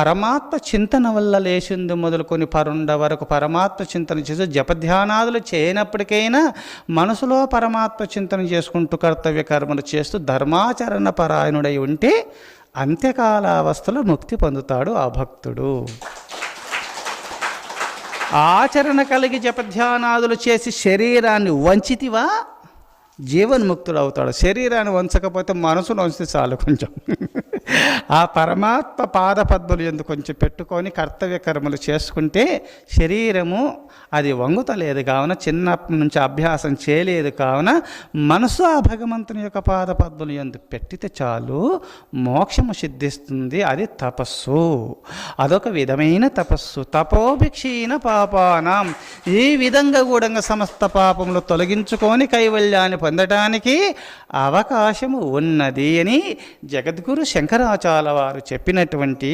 పరమాత్మ చింతన వల్ల లేచింది మొదలుకొని పరుండ వరకు పరమాత్మ చింతన చేసి జపధ్యానాదులు చేయనప్పటికైనా మనసులో పరమాత్మ చింతన చేసుకుంటూ కర్తవ్య కర్మలు చేస్తూ ధర్మాచరణ పరాయణుడై ఉంటే అంత్యకాలావస్థలో ముక్తి పొందుతాడు ఆ భక్తుడు. ఆచరణ కలిగి జపధ్యానాదులు చేసి శరీరాన్ని వంచితివా? జీవన్ముక్తుడు అవుతాడు శరీరాన్ని వంచకపోతే మనసును వంచితే చాలు కొంచెం. ఆ పరమాత్మ పాదపద్మలు ఎందుకు కొంచెం పెట్టుకొని కర్తవ్య కర్మలు చేసుకుంటే శరీరము అది వంగుతలేదు కావున చిన్నప్పటి నుంచి అభ్యాసం చేయలేదు కావున మనసు ఆ భగవంతుని యొక్క పాదపద్మలు ఎందు పెట్టితే చాలు మోక్షము సిద్ధిస్తుంది అది తపస్సు. అదొక విధమైన తపస్సు. తపోభిక్షీణ పాపానం. ఈ విధంగా కూడా సమస్త పాపములు తొలగించుకొని కైవల్యాన్ని పొందటానికి అవకాశము ఉన్నది అని జగద్గురు శంకరాచార్య వారు చెప్పినటువంటి